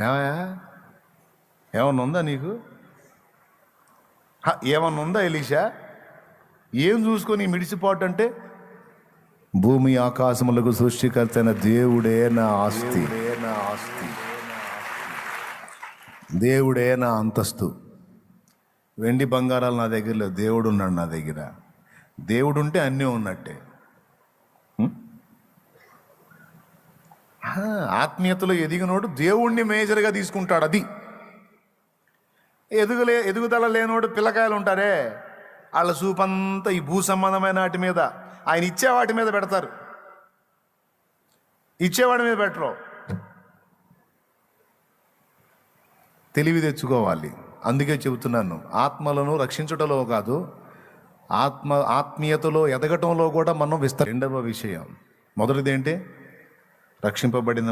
ఏమయ్యా? ఏమన్నా ఉందా నీకు? ఏమన్నా ఉందా ఎలీషా? ఏం చూసుకొని ఈ మిడిసిపాటు అంటే భూమి ఆకాశములకు సృష్టికర్తైన దేవుడే నా ఆస్తి. నా ఆస్తి దేవుడే నా అంతస్తు. వెండి బంగారాలు నా దగ్గర లేవు. దేవుడు ఉన్నాడు నా దగ్గర. దేవుడు ఉంటే అన్నీ ఉన్నట్టే. ఆత్మీయతలో ఎదిగినోడు దేవుణ్ణి మేజర్గా తీసుకుంటాడు అది. ఎదుగులే ఎదుగుదల లేనోడు పిల్లకాయలు ఉంటారే? వాళ్ళ చూపంతా ఈ భూ సంబంధమైన వాటి మీద. ఆయన ఇచ్చే వాటి మీద పెడతారు. ఇచ్చేవాడి మీద పెట్టరు. తెలివి తెచ్చుకోవాలి. అందుకే చెబుతున్నాను ఆత్మలను రక్షించుటలో కాదు ఆత్మ ఆత్మీయతలో ఎదగటంలో కూడా మనం విస్త రెండవ విషయం. మొదటిది ఏంటి? రక్షింపబడిన